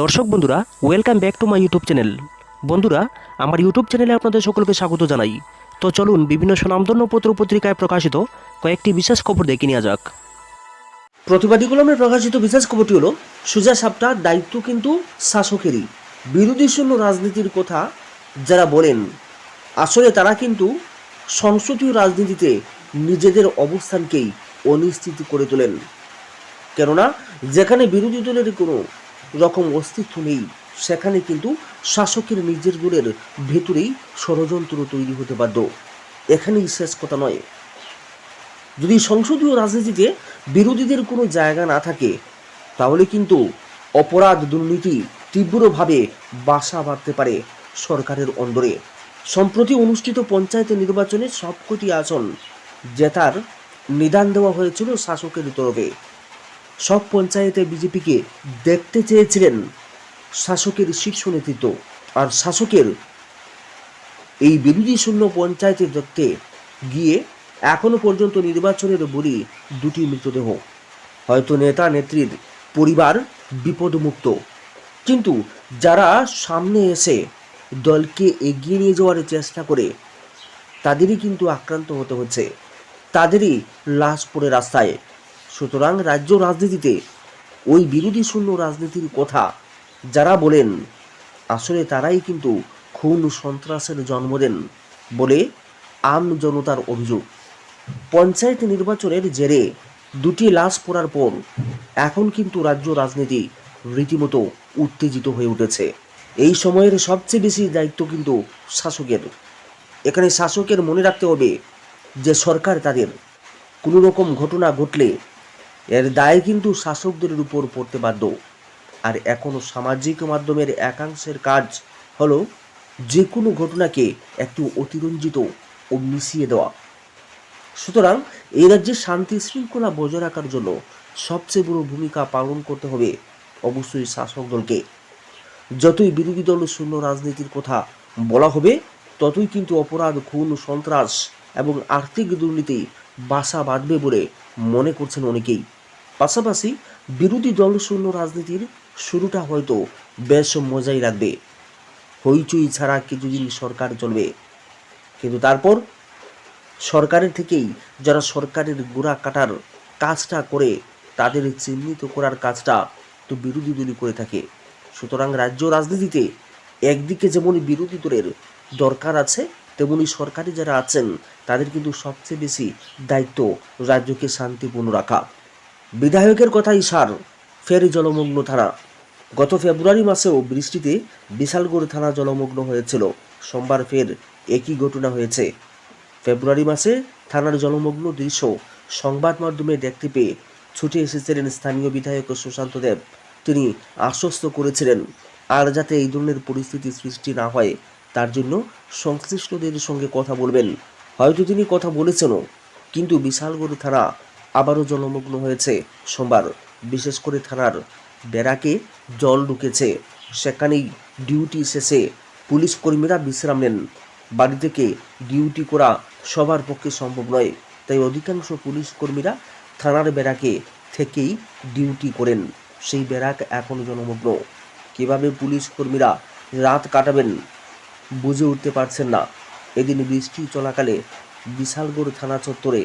দর্শক বন্ধুরা welcome back to my YouTube channel বন্ধুরা, আমার ইউটিউব চ্যানেলে আপনাদের সকলকে স্বাগত জানাই। তো চলুন বিভিন্ন সুনামধন্য পত্র পত্রিকায় প্রকাশিত কয়েকটি বিশেষ খবর দেখে নেওয়া যাক। প্রতিবাদী কলমে প্রকাশিত বিশেষ খবরটি হলো, সুজা সাপটার দায়িত্ব কিন্তু শাসকেরই। বিরোধী শূন্য রাজনীতির কথা যারা বলেন, আসলে তারা কিন্তু সংসদীয় রাজনীতিতে নিজেদের অবস্থানকেই অনিশ্চিত করে তোলেন। কেননা, যেখানে বিরোধী দলের কোনো রকম অস্তিত্ব নেই। সেখানে কিন্তু শাসকের নিজের দলের ভেতরেই ষড়যন্ত্র তৈরি হতে বাধ্য। এখানেই শেষ কথা নয়। যদি সংসদীয় রাজনীতিতে বিরোধীদের কোনো জায়গা না থাকে, তাহলে কিন্তু অপরাধ দুর্নীতি তীব্রভাবে বাসা বাঁধতে পারে সরকারের অন্দরে। সম্প্রতি অনুষ্ঠিত পঞ্চায়েত নির্বাচনে সবকটি আসন জেতার নিদান দেওয়া হয়েছিল শাসকের তরফে। সব পঞ্চায়েতে বিজেপিকে দেখতে চেয়েছিলেন শাসকের শীর্ষ নেতৃত্ব। আর শাসকের এই বিরোধী শূন্য পঞ্চায়েতে দেখতে গিয়ে এখনও পর্যন্ত নির্বাচনের বলি দুটি মৃতদেহ। হয়তো নেতা নেত্রীর পরিবার বিপদমুক্ত। কিন্তু যারা সামনে এসে দলকে এগিয়ে নিয়ে যাওয়ার চেষ্টা করে, তাদেরই কিন্তু আক্রান্ত হতে হচ্ছে। তাদেরই লাশ পড়ে রাস্তায়। সুতরাং রাজ্য রাজনীতিতে ওই বিরোধী শূন্য রাজনীতির কথা যারা বলেন, আসলে তারাই কিন্তু খুন সন্ত্রাসের জন্ম দেন বলে আম জনতার অভিযোগ। পঞ্চায়েত নির্বাচনের জেরে দুটি লাশ পড়ার পর এখন কিন্তু রাজ্য রাজনীতি রীতিমতো উত্তেজিত হয়ে উঠেছে। এই সময়ের সবচেয়ে বেশি দায়িত্ব কিন্তু শাসকের। এখানে শাসকের মনে রাখতে হবে যে সরকার তাদের কোনো রকম ঘটনা ঘটলে এর দায় কিন্তু শাসকদের উপর পড়তে বাধ্য। আর এখনও সামাজিক মাধ্যমের একাংশের কাজ হলো যে কোনো ঘটনাকে একটু অতিরঞ্জিত ও মিশিয়ে দেওয়া। সুতরাং এই রাজ্যে শান্তি শৃঙ্খলা বজায় রাখার জন্য সবচেয়ে বড় ভূমিকা পালন করতে হবে অবশ্যই শাসক দলকে। যতই বিরোধী দল শূন্য রাজনীতির কথা বলা হবে, ততই কিন্তু অপরাধ, খুন, সন্ত্রাস এবং আর্থিক দুর্নীতি বাসা বাঁধবে বলে মনে করছেন অনেকেই। পাশাপাশি বিরোধী দল শূন্য রাজনীতির শুরুটা হয়তো বেশ মজাই লাগবে। হইচই ছাড়া কিছুদিন সরকার চলবে। কিন্তু তারপর সরকারের থেকেই যারা সরকারের গোড়া কাটার কাজটা করে, তাদের চিহ্নিত করার কাজটা তো বিরোধী দলই করে থাকে। সুতরাং রাজ্য রাজনীতিতে একদিকে যেমন বিরোধী দলের দরকার আছে তেমনি সরকারি যারা আছেন, তাদের কিন্তু সবচেয়ে বেশি দায়িত্ব রাজ্যকে শান্তিপূর্ণ রাখা। বিধায়কের কথাই সার, ফের জলমগ্ন থানা। গত ফেব্রুয়ারি মাসেও বৃষ্টিতে বিশালগড় থানা জলমগ্ন হয়েছিল। সোমবার ফের একই ঘটনা হয়েছে। ফেব্রুয়ারি মাসে থানার জলমগ্ন দৃশ্য সংবাদ মাধ্যমে দেখতে পেয়ে ছুটে এসেছিলেন স্থানীয় বিধায়ক সুশান্ত দেব। তিনি আশ্বস্ত করেছিলেন, আর যাতে এই ধরনের পরিস্থিতি সৃষ্টি না হয়, তার জন্য সংশ্লিষ্টদের সঙ্গে কথা বলবেন। হয়তো তিনি কথা বলেছেনও, কিন্তু বিশালগড় থানা আবারও জলমগ্ন হয়েছে। সোমবার বিশেষ করে থানার বেড়াকে জল ঢুকেছে। সেখানেই ডিউটি শেষে পুলিশ কর্মীরা বিশ্রাম নেন। বাড়ি থেকে ডিউটি করা সবার পক্ষে সম্ভব নয়, তাই অধিকাংশ পুলিশ কর্মীরা থানার বেড়াকে থেকেই ডিউটি করেন। সেই ব্যারাক এখন জনমগ্ন কীভাবে পুলিশ কর্মীরা রাত কাটাবেন বুঝে উঠতে পারছেন না। এদিন বৃষ্টি চলাকালে বিশালগড় থানা চত্বরে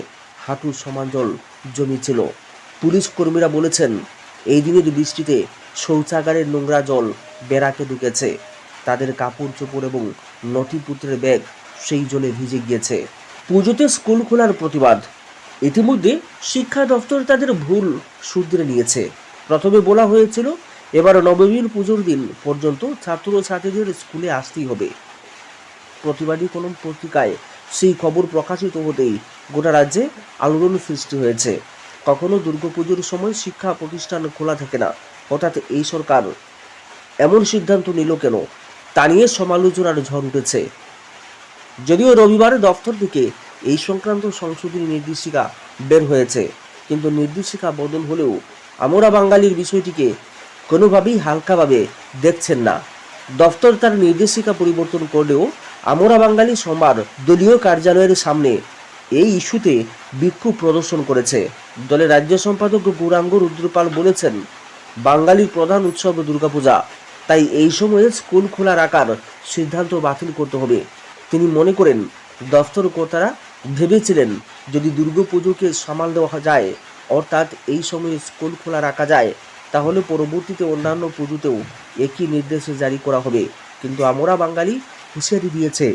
হাঁটু সমান জল জমেছিল পুলিশ কর্মীরা বলেছেন, এই দিনের বৃষ্টিতে শৌচাগারের নোংরা জল বেড়াকে ঢুকেছে, তাদের কাপড় চোপড় এবং নথিপুত্রের ব্যাগ সেই জলে ভিজে গিয়েছে। পুজোতে স্কুল খোলার প্রতিবাদ। ইতিমধ্যে শিক্ষা দপ্তর তাদের ভুল শুধরে নিয়েছে। প্রথমে বলা হয়েছিল, এবার নবমীর পুজোর দিন পর্যন্ত ছাত্র ছাত্রীদের স্কুলে আসতেই হবে। প্রতিবাদী কলম পত্রিকায় সেই খবর প্রকাশিত হতেই গোটা রাজ্যে আলোড়ন সৃষ্টি হয়েছে। কখনো দুর্গাপুজোর সময় শিক্ষা প্রতিষ্ঠান খোলা থাকে না। হঠাৎ এই সরকার এমন সিদ্ধান্ত নিল কেন? তা নিয়ে সমালোচনার ঝড় উঠেছে। যদিও রবিবার দপ্তর থেকে এই সংক্রান্ত সংশোধনী নির্দেশিকা বের হয়েছে, কিন্তু নির্দেশিকা বদল হলেও আমরা বাঙালির বিষয়টিকে কোনোভাবেই হালকাভাবে দেখছেন না। দপ্তর তার নির্দেশিকা পরিবর্তন করলেও আমরা বাঙালি সোমবার দলীয় কার্যালয়ের সামনে এই ইস্যুতে বিক্ষোভ প্রদর্শন করেছে। দলের রাজ্য সম্পাদক গৌরাঙ্গ রুদ্রপাল বলেছেন, বাঙালির প্রধান উৎসব দুর্গাপূজা। তাই এই সময়ে স্কুল খোলা রাখার সিদ্ধান্ত বাতিল করতে হবে। তিনি মনে করেন দফতর কর্তারা ভেবেছিলেন, যদি দুর্গাপুজোকে সামাল দেওয়া যায়, অর্থাৎ এই সময়ে স্কুল খোলা রাখা যায়, তাহলে পরবর্তীতে অন্যান্য পুজোতেও একই নির্দেশ জারি করা হবে। কিন্তু আমরা বাঙালি হুঁশিয়ারি দিয়েছে।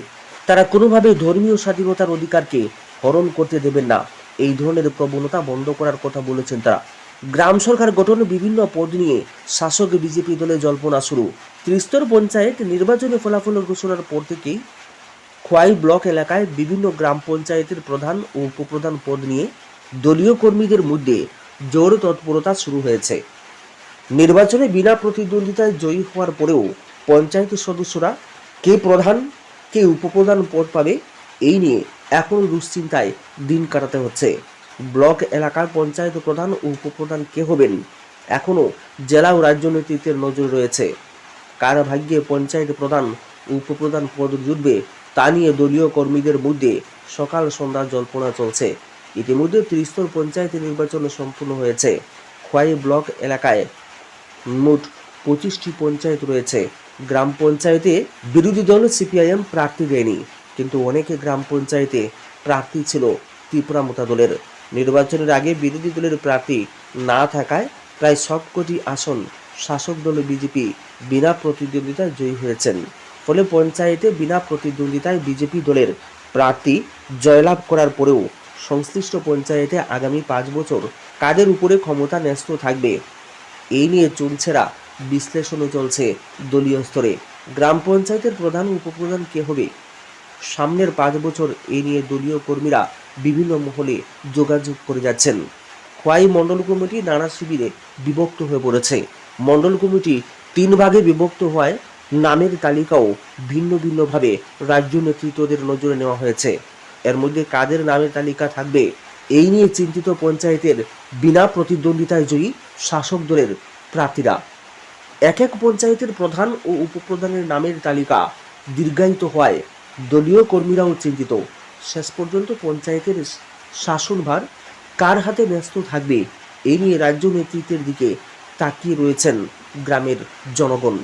তারা কোনোভাবে ধর্মীয় স্বাধীনতার অধিকারকে হরণ করতে দেবেন না। এই ধরনের প্রবণতা বন্ধ করার কথা বলেছেন তারা। গ্রাম সরকার গঠন বিভিন্ন পদ নিয়ে শাসক বিজেপি দলে জল্পনা শুরু। ত্রিস্তর পঞ্চায়েত নির্বাচনী ফলাফল ঘোষণার পর থেকেই খোয়াই ব্লক এলাকায় বিভিন্ন গ্রাম পঞ্চায়েতের প্রধান ও উপপ্রধান পদ নিয়ে দলীয় কর্মীদের মধ্যে জোর তৎপরতা শুরু হয়েছে। নির্বাচনে বিনা প্রতিদ্বন্দ্বিতায় জয়ী হওয়ার পরেও পঞ্চায়েত সদস্যরা কে প্রধান, কে উপপ্রধান পদ পাবে, এই নিয়ে এখন দুশ্চিন্তায় দিন কাটাতে হচ্ছে। ব্লক এলাকার পঞ্চায়েত প্রধান ও উপপ্রধান কে হবেন? এখনও জেলা ও রাজ্য নেতৃত্বের নজর রয়েছে। কার ভাগ্যে পঞ্চায়েত প্রধান, উপপ্রধান পদ জুটবে, তা নিয়ে দলীয় কর্মীদের মধ্যে সকাল সন্ধ্যা জল্পনা চলছে। ইতিমধ্যে ত্রিস্তর পঞ্চায়েত নির্বাচন সম্পূর্ণ হয়েছে। খোয়াই ব্লক এলাকায় মোট পঁচিশটি পঞ্চায়েত রয়েছে। গ্রাম পঞ্চায়েতে বিরোধী দল সিপিআইএম প্রার্থী দেয়নি, কিন্তু অনেকে গ্রাম পঞ্চায়েতে প্রার্থী ছিল ত্রিপুরা মোতা দলের। নির্বাচনের আগে বিরোধী দলের প্রার্থী না থাকায় প্রায় সবকটি আসন শাসক দল বিজেপি বিনা প্রতিদ্বন্দ্বিতায় জয়ী হয়েছেন। ফলে পঞ্চায়েতে বিনা প্রতিদ্বন্দ্বিতায় বিজেপি দলের প্রার্থী জয়লাভ করার পরেও সংশ্লিষ্ট পঞ্চায়েতে আগামী পাঁচ বছর কাদের উপরে ক্ষমতা ন্যস্ত থাকবে। এই নিয়ে চুলছেরা বিশ্লেষণও চলছে দলীয় স্তরে। গ্রাম পঞ্চায়েতের প্রধান উপপ্রধান কে হবে? সামনের পাঁচ বছর এই নিয়ে দলীয় কর্মীরা বিভিন্ন মহলে যোগাযোগ করে যাচ্ছেন। খোয়াই মণ্ডল কমিটি নানা শিবিরে বিভক্ত হয়ে পড়েছে। মণ্ডল কমিটি তিন ভাগে বিভক্ত হওয়ায় নামের তালিকাও ভিন্ন ভিন্নভাবে রাজ্য নেতৃত্বদের নজরে নেওয়া হয়েছে। এর মধ্যে কাদের নামের তালিকা থাকবে, এই নিয়ে চিন্তিত পঞ্চায়েতের বিনা প্রতিদ্বন্দ্বিতায় জয়ী শাসক দলের প্রার্থীরা। এক এক পঞ্চায়েতের প্রধান ও উপপ্রধানের নামের তালিকা দীর্ঘায়িত হওয়ায় দলীয় কর্মীরাও চিন্তিত। শেষ পর্যন্ত পঞ্চায়েতের শাসনভার কার হাতে ব্যস্ত থাকবে এই নিয়ে রাজ্য নেতৃত্বের দিকে তাকিয়ে রয়েছেন গ্রামের জনগণ।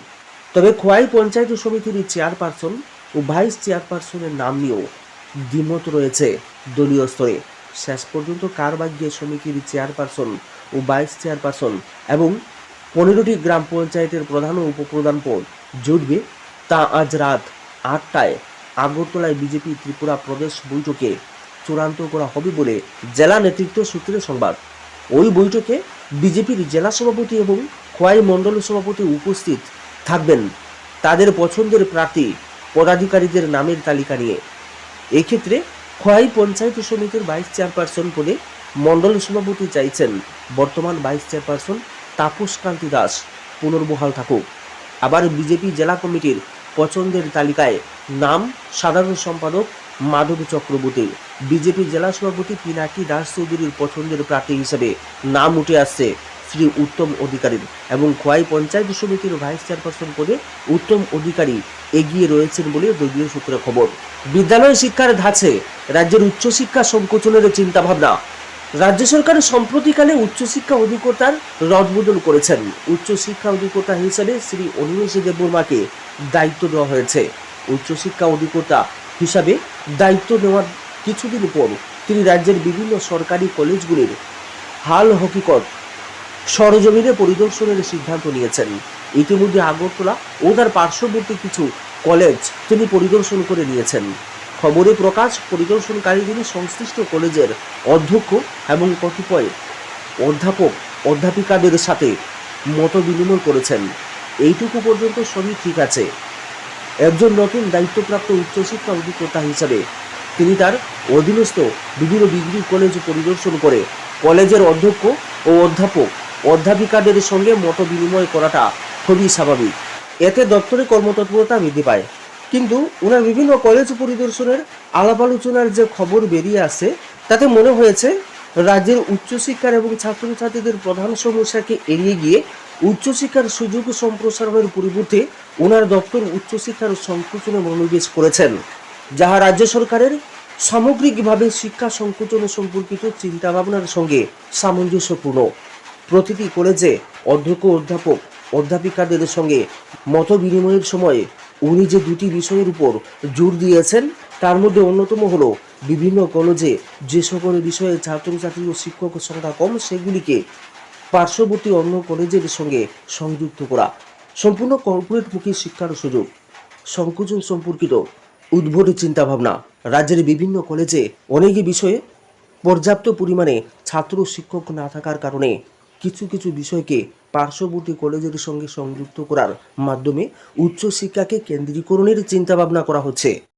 তবে খোয়াই পঞ্চায়েত সমিতির চেয়ারপারসন ও ভাইস চেয়ারপারসনের নাম নিয়েও দ্বিমত রয়েছে দলীয় স্তরে। শেষ পর্যন্ত কার ভাগ্যে সমিতির চেয়ারপারসন ও ভাইস চেয়ারপারসন এবং পনেরোটি গ্রাম পঞ্চায়েতের প্রধান ও উপপ্রধান পদ জুটবে তা আজ রাত আটটায় আগরতলায় বিজেপি ত্রিপুরা প্রদেশ বৈঠকে চূড়ান্ত করা হবে বলে জেলা নেতৃত্ব সূত্রে সংবাদ। ওই বৈঠকে বিজেপির জেলা সভাপতি এবং খোয়াই মণ্ডল সভাপতি উপস্থিত থাকবেন তাদের পছন্দের প্রার্থী পদাধিকারীদের নামের তালিকা নিয়ে। এক্ষেত্রে খোয়াই পঞ্চায়েত সমিতির ভাইস চেয়ারপারসন পদে মণ্ডল সভাপতি চাইছেন বর্তমান ভাইস চেয়ারপারসন তাপস কান্তি দাস, পুনর্বহাল থাকুক আবার বিজেপি জেলা কমিটির পছন্দের তালিকায় নাম সাধারণ সম্পাদক মাধব চক্রবর্তী, বিজেপি জেলা সভাপতি পিনাকি দাস চৌধুরীর পছন্দের প্রার্থী হিসেবে নাম উঠে আসছে শ্রী উত্তম অধিকারীর এবং খোয়াই পঞ্চায়েত সমিতির ভাইস চেয়ারপারসন পদে উত্তম অধিকারী এগিয়ে রয়েছেন বলে দলীয় সূত্রে খবর। বিদ্যালয় শিক্ষার ধাঁচে রাজ্যের উচ্চশিক্ষা সংকোচনের চিন্তাভাবনা রাজ্য সরকার সম্প্রতিকালে উচ্চশিক্ষা অধিকর্তার রদবদল করেছেন। উচ্চশিক্ষা অধিকর্তা হিসেবে শ্রী অনিমেষ দেববর্মাকে দায়িত্ব দেওয়া হয়েছে। উচ্চশিক্ষা অধিকর্তা হিসাবে দায়িত্ব নেওয়ার কিছুদিন পর তিনি রাজ্যের বিভিন্ন সরকারি কলেজগুলির হাল হকিকত সরজমিনে পরিদর্শনের সিদ্ধান্ত নিয়েছেন। ইতিমধ্যে আগরতলা ও তার পার্শ্ববর্তী কিছু কলেজ তিনি পরিদর্শন করে নিয়েছেন। খবরে প্রকাশ পরিদর্শনকারী সংশ্লিষ্ট কলেজের অধ্যক্ষ এবং কতিপয়, অধ্যাপক অধ্যাপিকাদের সাথে মত বিনিময় করেছেন। এইটুকু পর্যন্ত সবই ঠিক আছে। একজন নতুন দায়িত্বপ্রাপ্ত উচ্চশিক্ষা অধিকর্তা হিসাবে তিনি তার অধীনস্থ বিভিন্ন ডিগ্রি কলেজ পরিদর্শন করে কলেজের অধ্যক্ষ ও অধ্যাপক অধ্যাপিকাদের সঙ্গে মত বিনিময় করাটা খুবই স্বাভাবিক। এতে দপ্তরে কর্মতৎপরতা বৃদ্ধি পায়। কিন্তু ওনার বিভিন্ন কলেজ পরিদর্শনের আলাপ আলোচনার যে খবর বেরিয়ে আসে, তাতে মনে হয়েছে রাজ্যের উচ্চশিক্ষার এবং ছাত্রছাত্রীদের প্রধান সমস্যাকে এড়িয়ে গিয়ে উচ্চশিক্ষার সুযোগ সম্প্রসারণের পরিবর্তে ওনার দপ্তর উচ্চশিক্ষার সংকোচনে মনোনিবেশ করেছেন, যাহা রাজ্য সরকারের সামগ্রিকভাবে শিক্ষা সংকোচন সম্পর্কিত চিন্তাভাবনার সঙ্গে সামঞ্জস্যপূর্ণ। প্রতিটি কলেজে অধ্যক্ষ অধ্যাপক অধ্যাপিকাদের সঙ্গে মত বিনিময়ের সময় উনি যে দুটি বিষয়ের উপর জোর দিয়েছেন, তার মধ্যে অন্যতম হলো বিভিন্ন কলেজে যে সকল বিষয়ে ছাত্রছাত্রী ও শিক্ষক সংখ্যা কম, সেগুলিকে পার্শ্ববর্তী অন্য কলেজের সঙ্গে সংযুক্ত করা। সম্পূর্ণ কর্পোরেটমুখী শিক্ষার সুযোগ, সংকোচন সম্পর্কিত উদ্ভট চিন্তাভাবনা। রাজ্যের বিভিন্ন কলেজে অনেক বিষয়ে পর্যাপ্ত পরিমাণে ছাত্র শিক্ষক না থাকার কারণে কিছু কিছু বিষয়কে পার্শ্ববর্তী কলেজের সঙ্গে সংযুক্ত করার মাধ্যমে উচ্চশিক্ষাকে কেন্দ্রীকরণের চিন্তাভাবনা করা হচ্ছে।